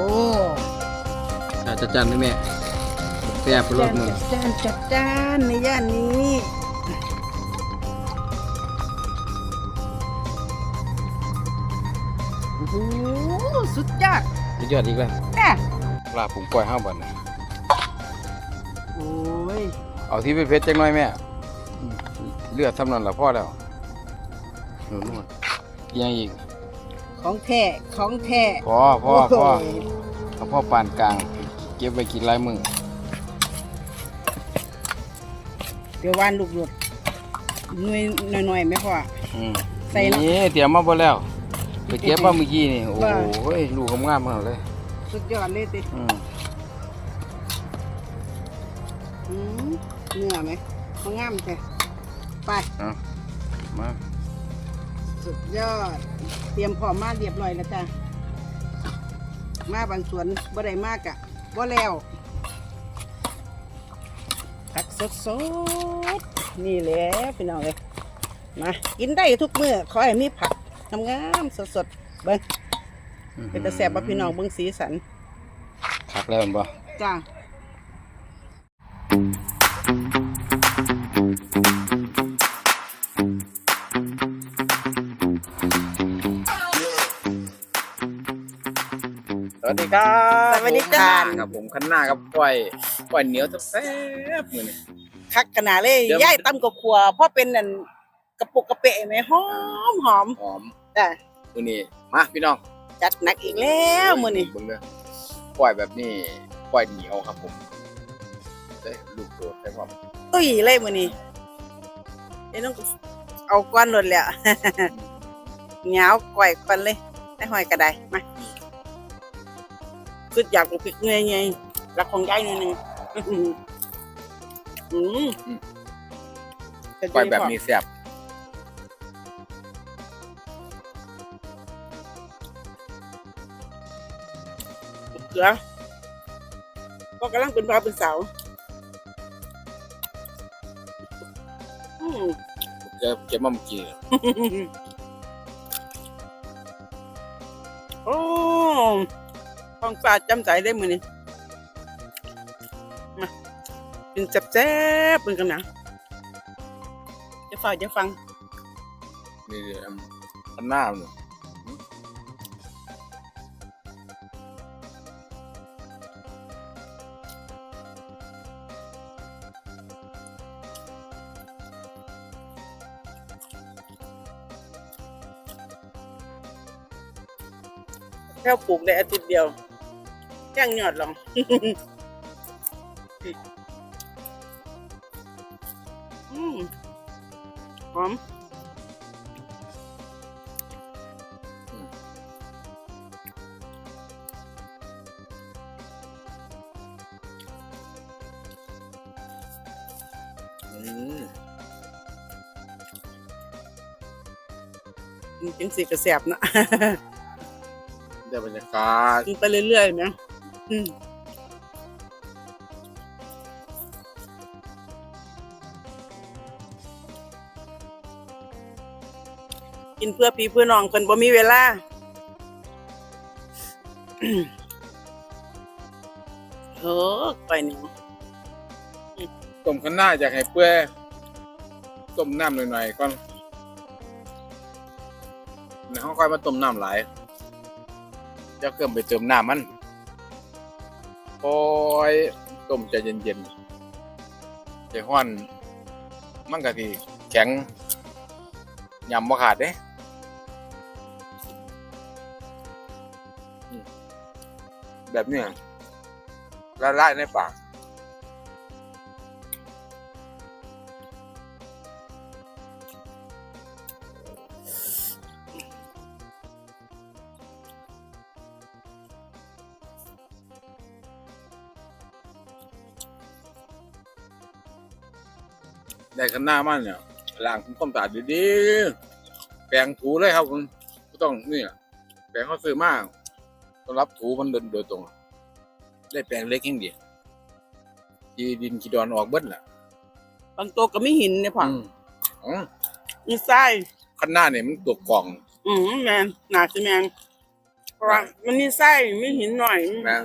โอ้จัดจัดจันด้วยแม่แซ่บรจัสดมือจานจัดจานในย่านนี้โอ้โหสุดยอดสุดยอดอีกแล้วแน่ปลาผงปล่อยห้าวันนะโอ้ยเอาที่ไปเพชรจังหน่อยแม่อืมเลือดทำนั่นละพ่อแล้วหนูนวดยังอีกของแท้ของแท้พ่อพ่อพ่อโย เอาพ่อปานกลาง เก็บไว้กินหลายมือเดี๋ยววานลูกหลุดหน่วยหน่อยๆไหมพ่อ อืมใส่เนาะนี่เตรียมมาหมดแล้วไปเก็บมาเมื่อกี้นี่โอ้ว่าโหลูกงามๆมากเลย สุดยอดเลยติอืมอืมเนื้อไหมมันงามแท้ไปเอามาสุดยอด เตรียมพร้อมมาเรียบร้อยแล้วจ้ะ มาบางสวนบ่ได้มากอะบ่แล้วผักสดสดๆนี่แหละพี่น้องเลยมากินได้ทุกมื้อขอให้มีผักงามๆสดๆเบิ่งเป็นตะแซ่บบ่พี่น้องเบิ่งสีสันพักแล้วแมันบ่จ้า วัสดีครับสวัสดีจ้าครับผมขันหน้ากับปล่อยปล่อยเหนียวแซ่บๆมือนี่คักขนาดเลยเดี๋ยวย่ายตำกับครัวเพราะเป็นนั่นกระปุกกระเปะไหมหอมหอมหอมจ้ะมือนี่มาพี่น้องจัดหนักอีกแล้วมื้อนี้เบิ่งเด้อปล่อยแบบนี้ปล่อยเหนียวครับผมเด้ลูกโดดได้พร้อมตุ้ยเลยมื้อนี้เดี๋ยวน้องเอาก้อนหลดแล้วเหงาวก่อยก้อนเลยได้หอยกระไดมา คืออยากลูกพริกเงยไงรักของยายนิดนึงอืมปล่อยแบบนี้แซ่บเกลือก็กำลังเป็นพาวเป็นสาวอืม เก็บเก็บมาเมื่อกี้ องฟ้าจำใจได้มือนี่มาเป็นแจ๊บๆเป็นกันนะจะฟังจะฟังนี่อันอันหน้ามันแค่ปลูกได้อาทิตย์เดียว แจ้งยอดลองอืมหอมอืมจริงสิกระแสบนะได้บรรยากาศกินไปเรื่อยๆนะ อืมกินเพื่อพี่เพื่อน้องเพิ่นบ่มีเวลาเออไปนี่ต้มขันหน้าอยากให้เปื่อต้มน้ำหน่อยๆก่อนแล้วเขาค่อยมาต้มน้ำหลายจะเกิมไปเติมน้ำมัน ปล่อยต้มใจเย็นๆใจห้อนมันก็ทีแข็งยำบ่ขาดเด้แบบเนี้ยละลายในปาก ได้ข้างหน้ามันเนี่ยล้างทำความสะอาดดีๆแปรงถูเลยครับคุณก็ต้องนี่แหละแปรงเขาซื้อมากต้องรับถูมันเดินโดยตรง ได้แปลงเล็กยิ่งดีจีดินกีดอนออกเบิ้ลล่ะบางตัวก็ไม่หินเนี่ยพ่ออืมอ๋อมีไส้ข้างหน้าเนี่ยมันตัวกล่อง อืมแมนหนาสิแมนเพราะว่ามันมีไส้มีหินหน่อยนะ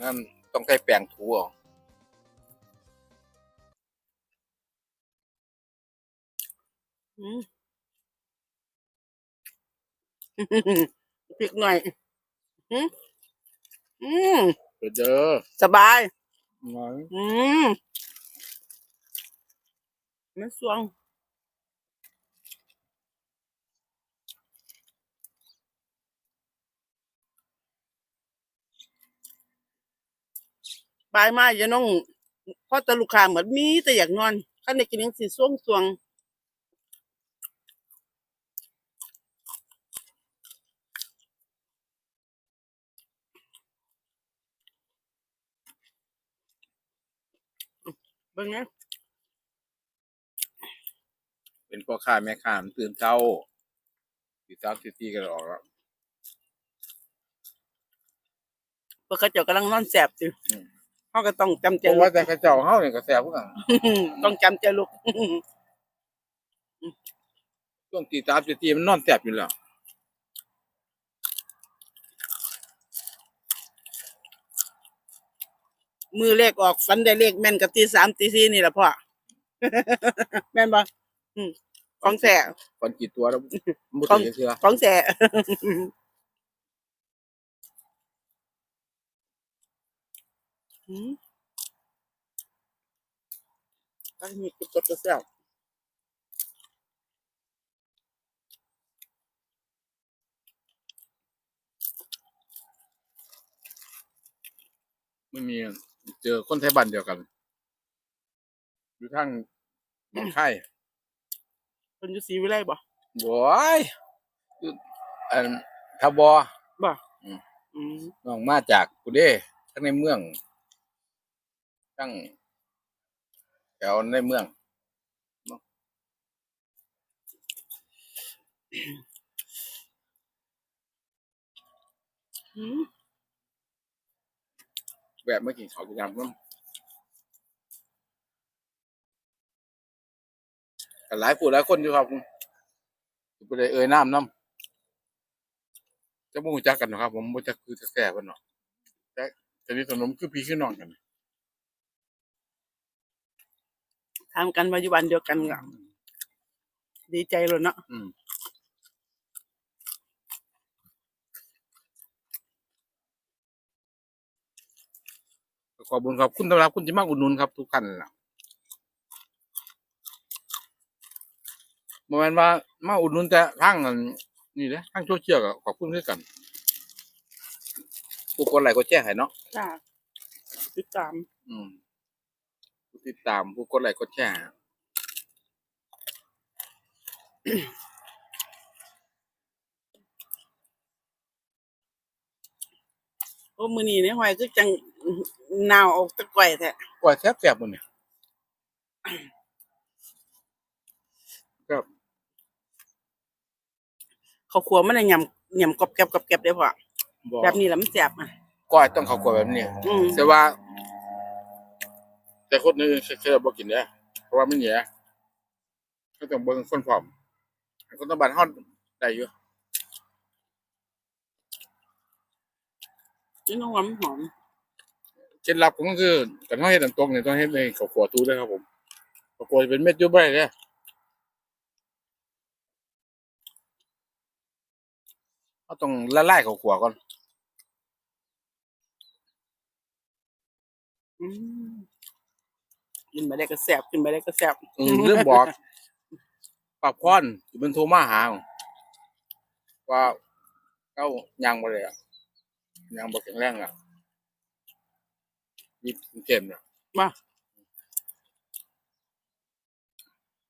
นั่นต้องใช้แปลงถูเออก พริกหน่อยอืมอืมเดี๋ยวเด้อสบายน้อยอืมไม่สวงบายมาอย่าน้องเพราะแตลูกค้าเหมือนมีแต่อยากนอนข้าในกินยังสีส่วงสวงเบิ่งนะเป็นพ่อค้าแม่ค้ามันตื่นเช้าตีสามตีสี่กันออกแล้วเพื่อเขาเจ้ากำลังนอนแสบอยู่อืมเขาก็ต้องจำใจเพราะลุว่ากแต่กระเจ้าเฮาเนี่ยก็แซ่บพวกกันต้องจำใจลุกช่วงตีสามตีสี่มันนอนแซ่บอยู่แล้ว มือเลขออกฟันได้เลขแม่นกับตีสามตีสี่นี่แหละพ่อ แม่นบ่อืมของแสฟันกี่ตัวแล้วมุดของถึงเชื่อของแส อืมอันนี้ก็ตดกระเซ้าไม่มี เจอคนไทยบ้านเดียวกัน อยู่ทางหนองคายคนอยู่ศรีวิไลบ่บอยอยู่อันทบอบ่อืมอืมน้องมาจากกูเด้ทั้งในเมือง ทั้งแถวในเมืองอืม แบบเมื่อกี้เขาจะทำน้ำแต่หลายผู้หลายคนอยู่ครับไปเลยเอ่ยน้ำน้ำจะมุ่งจักกันนะครับ ผมบ่จักคือจะแก่กันเนาะแต่แต่นี่สนมคือพี่คือน้องกันทำกันปัจจุบันเดียวกันก็ดีใจเลยเนาะ ขอบคุณครับคุณสำหรับคุณที่มาอุดหนุนครับ ทุกท่านล่ะเมื่อวานว่ามาอุดหนุนแต่ทางอันนี่เลยทางโซเชียลก็ขอบคุณด้วยกันผู้คนไหลค์ก็แจ้งให้เนาะจ้าติดตาม อืมผู้ติดตามผู้กดไลค์กดแชร์ โอ้มือนี้ในหอยคือจังหนาวออกตะก่อยแท้กว่าแซ่บแซ่บมันเนี่ยครับเขาวขัวมันได้ยำยำกรอบแกรบกรอบแกรบได้พอบอกแบบนี้แหล้วมันแสบอะก้อยต้องเขากว่าแบบนี้อืมแต่ว่า แต่คนนึงเคยบอกกินเนี่ยเพราะว่ามันเหนียวก็ต้องเบิ่งคนผอมคนต้องบานฮอดได้อยู่ นี่น้องหอมหอมเคล็ดลับของมันคือการทอดเห็ดน้ำตกเนี่ยต้องเฮ็ดในข้าวขัวตู้ด้วยครับผมข้าวขัวจะเป็นเม็ดอยุ่ใบเลยเราต้องละลายข้าวขัวก่อนอืมกินไปได้ก็แสบกินไปได้ก็แสบอืมเรื่องบอกปรับพรที่มันโทรมาหาว่าเก้ายังบ่เลยอะ ยังบ่แข็งแรงอะยิบเข็มอะมา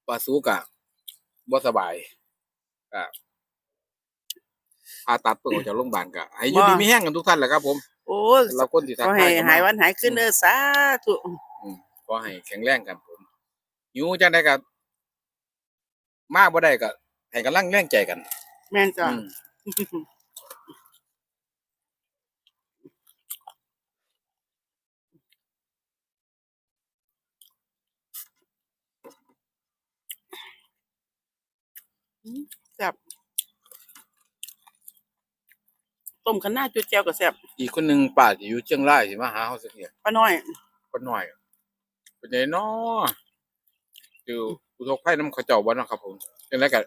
ปลาสุกอะบ่สบายอะผ่าตัดเปิดออกจากโรงพยาบาลกะให้อยู่ดีมีแห้งกันทุกท่านแหละครับ ผมโอ้เราคนที่ทักก็ทาให้ยกันหายมาวันหายขึ้นเด้อสาธุอืมขอให้แข็งแรงกันผมอยู่จังได๋ก็มาบ่ได้ก็ให้กำลังแรงใจกัน แม่นจ้ะ อืม แซ่บต้มคะน้าจุดแจ่วก็แซ่บอีกคนหนึ่งป้าที่อยู่เชียงรายสิมาหาเฮาสักเนี่ยป้าน้อยก็หน่อยเป็นไงเนาะอยู่อุทกภัยน้ำเขาเจ้าบ่เนาะครับผมจังไดก็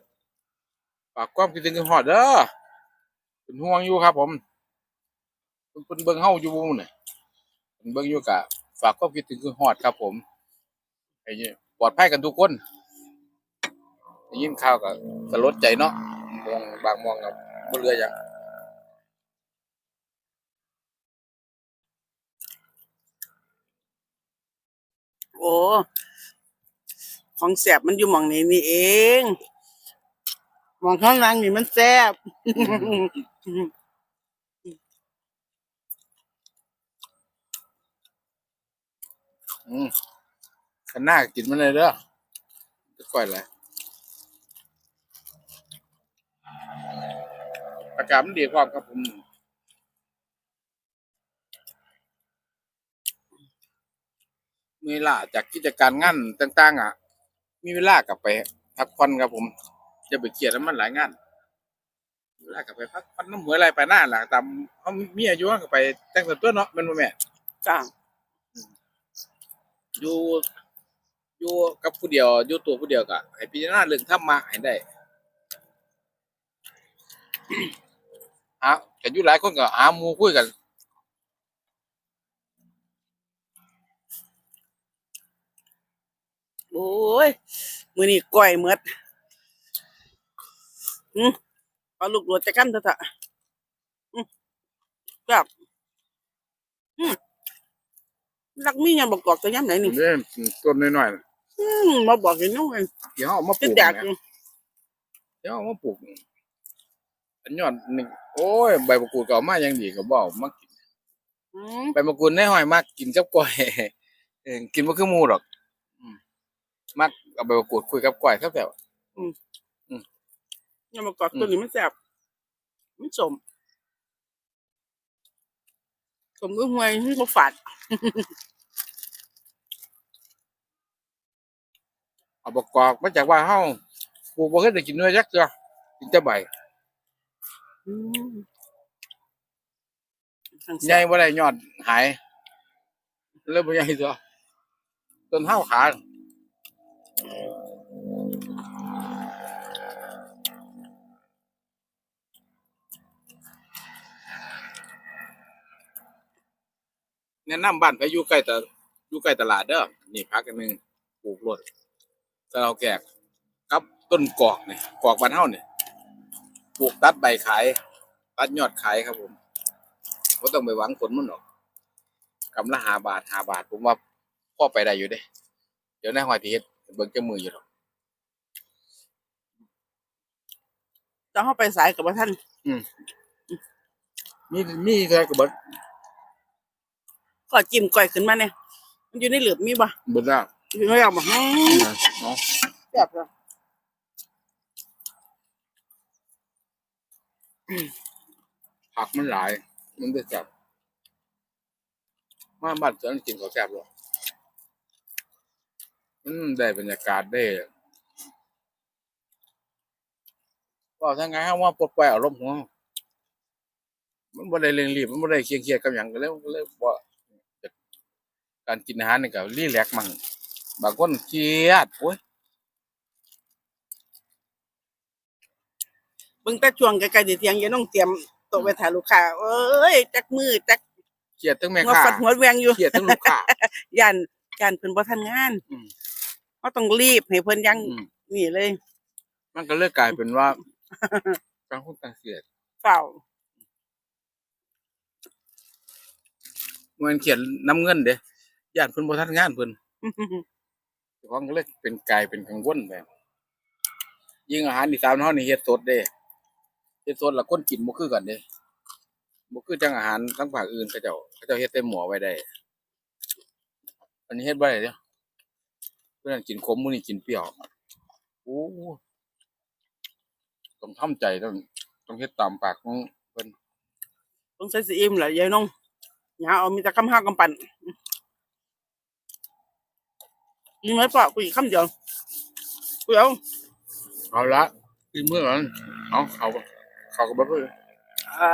ฝากความคิดถึงกันฮอดเด้อเป็นห่วงอยู่ครับ ผมเพิ่นเพิ่นเบิ่งเฮาอยู่บ่เนี่ยเพิ่นเบิ่งอยู่กะฝากความคิดถึงกันฮอดครับ ผมให้ปลอดภัยกันทุกคนได้ ยินข่าวก็สลดใจเนาะมองบางมองกับบ่เหลือหยังโอ้ของแซ่บมันอยู่หม่องนี้นี่เองหม่องข้างล่างนี่มันแซ่บอืมขันหน้ากินมันเลยเด้อจะก่อยเลย อากาศมันดีความครับผมมีเวลาจากกิจการงานต่างๆ อะ มีเวลากลับไปพักผ่อนครับผม จะไปเครียดแล้วมันหลายงานเวลากลับไปพักผ่อนน้ำหัวอะไรไปหน้าหลังตามเขามีอายุก็ไปแต่งตัวเนาะแมันบ่แม่นจ้าอยู่อยู่กับผู้เดียวอยู่ตัวผู้เดียวก็ให้พิจารณาเรื่องธรรมะให้ได้ หาแต่อยู่หลายคนก็หาหมู่คุยกันโอ้ยมื้อนี้ก้อยหมดอืมเอาลูกโดดจะกันเถอะเถอะอืมครับอืมรักมีหยังบอกกอกจะย้ำไหนนี่เริ่มต้นน้อยๆน่ะอืมมาบอกเห็นน้องเองเดี๋ยวเอามาปจะลูกแดกเนี่ย เดี๋ยวเอามาปลูก อันยอดหนึ่งโอ้ยใบมะกรูดก็เอามาอย่างดีก็บเอกมากินอืมใบมะกรูดในหอยมากกินกับก้อยเออกินบ่คือหมูหรอกอืมมักเอาใบมะกรูดคุยกับก้อยครับแบบยังบอกกอกตัวนี้มันแซ่บมันสมสมด้วยหวยที่เขาฝาดเอาประกอบมาจากว่าเฮาปลูกบ่เคยได้กินเนื้อยักษ์จ้ะกินแต่ใบ อืมทั้งใหแซ่ญ่บบ่ได้ยอดหายเลยบ่ใหญ่จ้ะต้นเฮาขาแนะนำบ้านไปอยู่ใกล้ตะอยู่ใกล้ตลาดเด้อนี่พักกันหนึ่งปลูกรถสะเราแกกกับต้นกอกนี่กอกบ้านเฮานี่ป ลูกตัดใบขาย ตัดยอดขายครับผมบ่ต้องไปหวังผลมันหรอกกำละหาบาทหาบาท ผมว่าพ่อไปได้อยู่เด้ เดี๋ยวในายหอยทีเฮ็ดเบิ่งเจ้ามืออยู่หรอกจะเข้าไปสายกับว่าท่านมีมีเท่าไหร่ก็เบิดก็จิ้มก้อยขึ้นมาเนี่ยมันอยู่ในเหลือบมีบ่เบิดแล้วอยู่ในเหลือบบ่อืมเนาะแซ่บเลย ผักมันหลาย มันได้แซ่บมาบ้านสวนกินข้าวแซ่บหรออืมได้บรรยากาศได้ว่าทั้งไงฮะว่าปลดปล่อยอารมณ์ของมันบ่ได้เร่งรีบมันบ่ได้เครียดๆกับหยังก็เลยก็เลยบ่การกินอาหารนี่ก็รีแลกซ์มั่งบางคนเครียดโอ้ย เบิ่งแต่ช่วงใกล้ๆสิเที่ยงอย่าต้องเตรียมโต๊ะไว้ถ่ายลูกค้าเอ้ยจักมือจักเครียดทั้งแม่หัวค้าฟัดหัวแวงอยู่เครียดทั้งลูกค้า ย่านย่านเพิ่นบ่ทันงานอืมเฮาต้องรีบให้เพิ่นยังอืมนี่เลยมันก็เลยกลายเป็นว่าต่างคนต่างเครียดเฝ้ามันเขียนน้ำเงินเด้ญาติเพิ่นบ่ทันงานเพิ่นเจ้าของก็เลยเป็นกลายเป็นกังวลแบบยิ่งอาหารอีสานเฮานี่เฮ็ดสดเด้ เฮ็ดสดแล้วคนกินบ่คือกันเด้บ่คือจังอาหารทั้งภาคอื่นเขาเจ้าเขาเจ้าเฮ็ดแต่หม้อไว้ได้ อันนี้เฮ็ดบ่ได้เด้อเพิ่นนกินขมมื้อนี้กินเปรี้ยวโอ้ต้องทำใจต้องต้องเฮ็ดตามปากของเพิ่นต้องใส่ซีอิ่มแหละยายน้องอย่าเอามีแต่คำห้ากำปั่นมีไหมปะกูอีกคำเดียวกูเอาเอาละกินเมื่อนั้นเอาเขา เขาก็บ่เพิ่นอ่า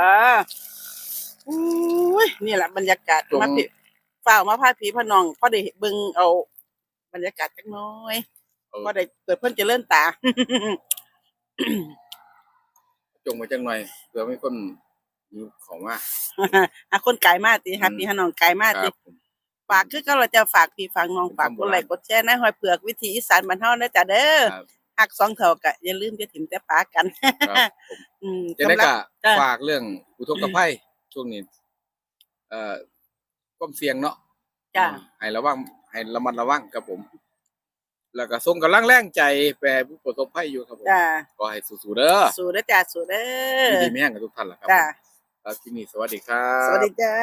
อุ้ยนี่แหละบรรยากาศตรงมาพี่ฝ้ากมาพาผีพะนองพอได้เบิ่งเอา บรรยากาศจักหน้อยเออพอได้เกิดเพิ่นเจริญตา จงไว้จังหน่อยเผื่อมีคนอยู่ของมาอะคนไกลมากติฮะอืมพี่ฮะน้องไกลมากคติ รับผม ฝากคือก็เราจะฝากพี่ฝากน้องเป็นฝากคำโบกราณดไลค์กดแชร์นะหอยเผือกวิถีอีสานบ้านเฮานะจ๊ะเด้อ ครับ หักสองเท่าก็อย่าลืมจะถิ่มแต่ปากัน ครับผมอืมจะได้สำหรับก็จ้ะฝากเรื่องอุทกภัยช่วงนี้ เอ่อความเสี่ยงเนาะ จ้ะให้ระวังให้ระมัดระวังครับผม แล้วก็ส่งกำลังแรงใจแปรผู้ประสบภัยอยู่ครับผมจ้า ก็ให้สู้ๆเด้อสู้เด้อจ้า สู้เด้อ ดีๆไม่แห้งกับทุกท่านล่ะครับจ้าครับที่นี่สวัสดีครับ สวัสดีจ้า